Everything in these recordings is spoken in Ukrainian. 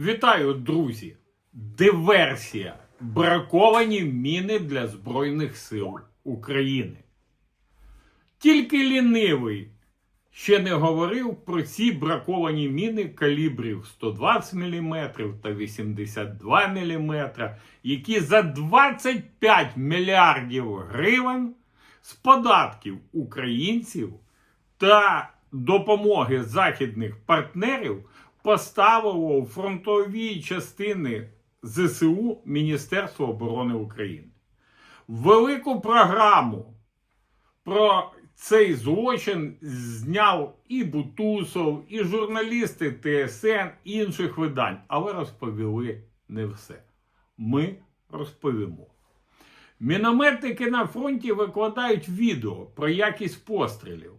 Вітаю, друзі! Диверсія. Браковані міни для Збройних сил України. Тільки лінивий ще не говорив про ці браковані міни калібрів 120 мм та 82 мм, які за 25 мільярдів гривень з податків українців та допомоги західних партнерів поставило у фронтові частини ЗСУ Міністерство оборони України. Велику програму про цей злочин зняв і Бутусов, і журналісти ТСН і інших видань, але розповіли не все. Ми розповімо. Мінометники на фронті викладають відео про якість пострілів.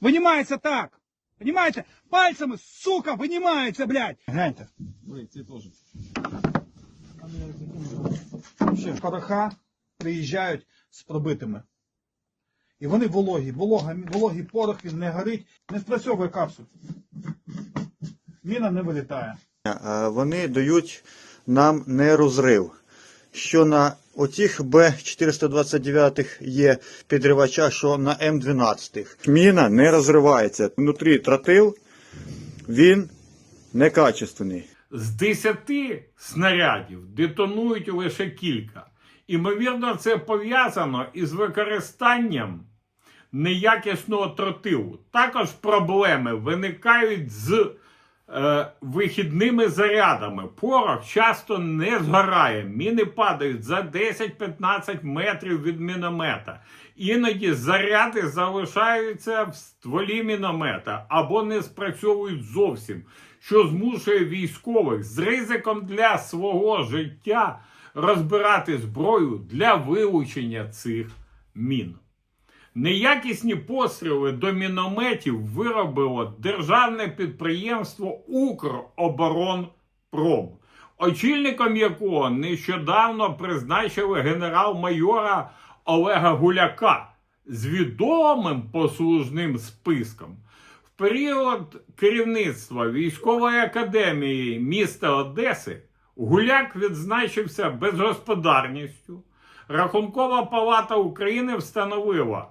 Винимається так. Понимаете? Пальцами, сука, винимається, блядь. Гляньте. Ой, це теж. Ще пороха приїжджають з пробитими. І вони вологі. Волога, вологий порох, він не горить, не спрацьовує капсуль. Міна не вилітає. Е, вони дають нам не розрив. Що на оцих Б429 є підривача, що на М12. Міна не розривається. Внутрі тротил, він некачественний. З 10 снарядів детонують лише кілька. Імовірно, це пов'язано із використанням неякісного тротилу. Також проблеми виникають з е, вихідними зарядами. Порох часто не згорає. Міни падають за 10-15 метрів від міномета. Іноді заряди залишаються в стволі міномета або не спрацьовують зовсім, що змушує військових з ризиком для свого життя розбирати зброю для вилучення цих мін. Неякісні постріли до мінометів виробило державне підприємство Укроборонпром, очільником якого нещодавно призначили генерал-майора Олега Гуляка з відомим послужним списком. В період керівництва військової академії міста Одеси Гуляк відзначився безгосподарністю. Рахункова палата України встановила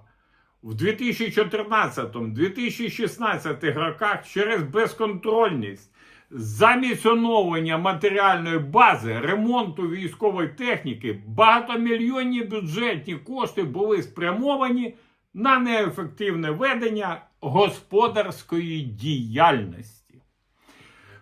в 2014-2016 роках через безконтрольність замість оновлення матеріальної бази, ремонту військової техніки, багатомільйонні бюджетні кошти були спрямовані на неефективне ведення господарської діяльності.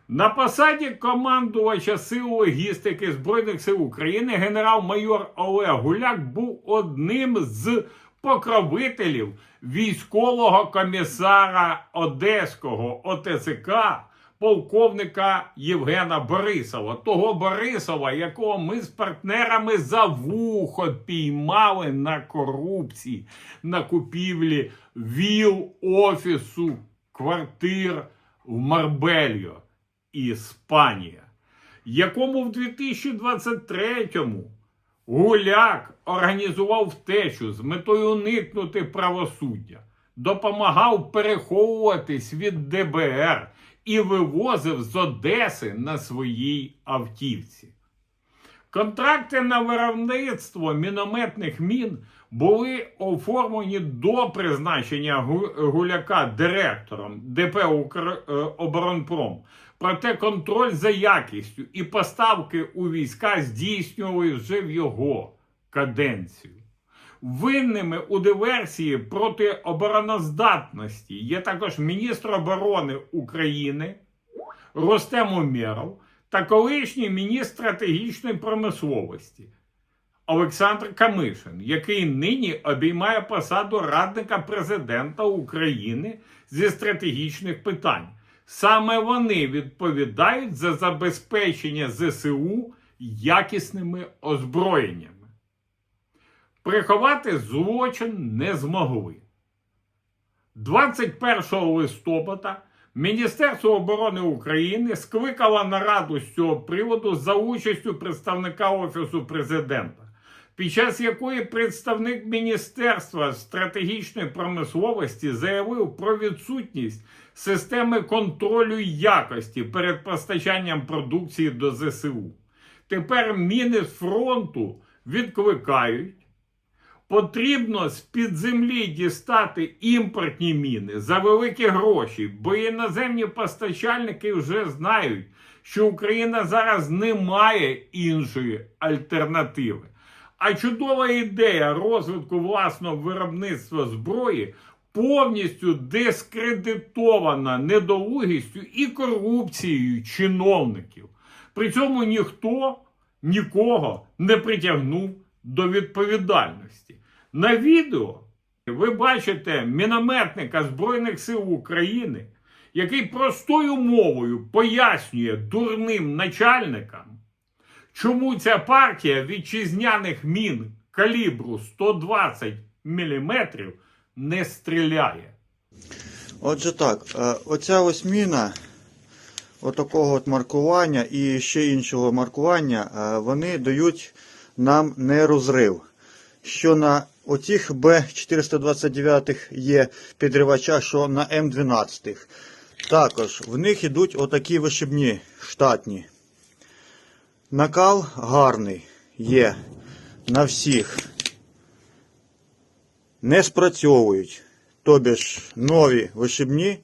На посаді командувача сил логістики Збройних сил України генерал-майор Олег Гуляк був одним з покровителів військового комісара Одеського ОТЦК полковника Євгена Борисова. Того Борисова, якого ми з партнерами за вухо піймали на корупції, на купівлі віл, офісу, квартир в Марбельо. Іспанія, якому в 2023-му Гуляк організував втечу з метою уникнути правосуддя, допомагав переховуватись від ДБР і вивозив з Одеси на своїй автівці. Контракти на виробництво мінометних мін були оформлені до призначення Гуляка директором ДП «Укроборонпром». Проте контроль за якістю і поставки у війська здійснювали вже в його каденцію. Винними у диверсії проти обороноздатності є також міністр оборони України Ростем Умєров та колишній міністр стратегічної промисловості Олександр Камишин, який нині обіймає посаду радника президента України зі стратегічних питань. Саме вони відповідають за забезпечення ЗСУ якісними озброєннями. Приховати злочин не змогли. 21 листопада Міністерство оборони України скликало нараду з цього приводу за участю представника Офісу президента. Під час якої представник Міністерства стратегічної промисловості заявив про відсутність системи контролю якості перед постачанням продукції до ЗСУ. Тепер міни фронту відкликають. Потрібно з-під землі дістати імпортні міни за великі гроші, бо іноземні постачальники вже знають, що Україна зараз не має іншої альтернативи. А чудова ідея розвитку власного виробництва зброї повністю дискредитована недолугістю і корупцією чиновників. При цьому ніхто нікого не притягнув до відповідальності. На відео ви бачите мінометника Збройних сил України, який простою мовою пояснює дурним начальникам, чому ця партія вітчизняних мін калібру 120 мм не стріляє. Отже так, е, оця ось міна, отакого от маркування і ще іншого маркування, е, вони дають нам нерозрив. Що на оцих Б429 є підривача, що на М12. Також в них йдуть отакі вишибні штатні. Накал гарний є на всіх. Не спрацьовують. Тобі ж нові вишибні,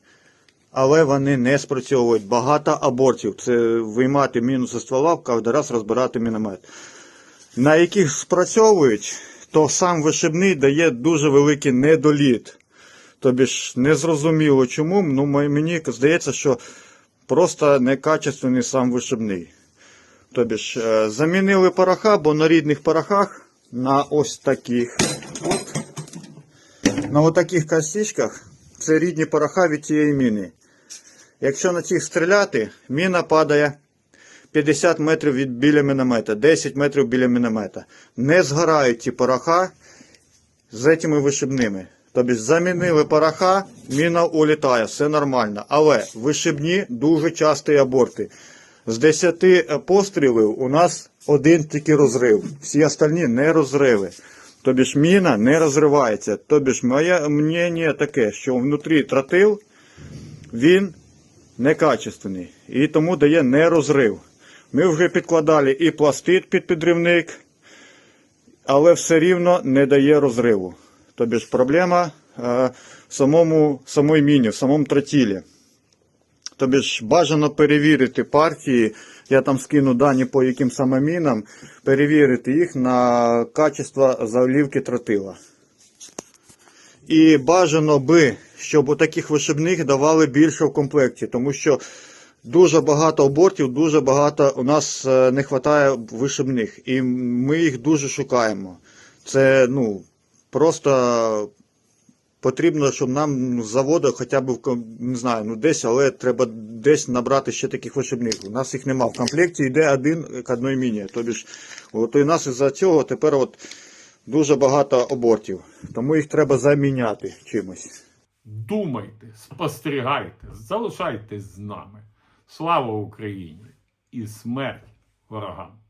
але вони не спрацьовують. Багато абортів. Це виймати міну зі ствола, кожен раз розбирати міномет. На яких спрацьовують, то сам вишибний дає дуже великий недоліт. Тобі ж незрозуміло чому, ну мені здається, що просто некачественний сам вишибний. Тобі ж е, замінили пороха, бо на рідних порохах на ось таких. От, на отаких косичках це рідні пороха від цієї міни. Якщо на цих стріляти, міна падає 50 метрів від біля міномета, 10 метрів біля міномета. Не згорають ці пороха з цими вишибними. Тобто замінили пороха, міна улітає, все нормально. Але вишибні дуже часті аборти. З 10 пострілів у нас один тільки розрив. Всі остальні не розриви. Тобі ж міна не розривається. Тобі ж моє мнення таке, що внутрі тротил він некачественний і тому дає нерозрив. Ми вже підкладали і пластид під підривник, але все рівно не дає розриву. Тобі ж проблема е, в самому самої міні, в самому тротілі. Тобі ж бажано перевірити партії, я там скину дані по яким саме мінам, перевірити їх на качество заливки тротила. І бажано би, щоб у таких вишибних давали більше в комплекті, тому що дуже багато абортів, дуже багато у нас е, не вистачає вишибних. І ми їх дуже шукаємо. Це ну, просто потрібно, щоб нам заводу хоча б не знаю, ну десь, але треба десь набрати ще таких вишибних. У нас їх нема. В комплекті йде один к одній міні. Тобі ж, от і нас із-за цього тепер от дуже багато абортів. Тому їх треба заміняти чимось. Думайте, спостерігайте, залишайтесь з нами. Слава Україні і смерть ворогам!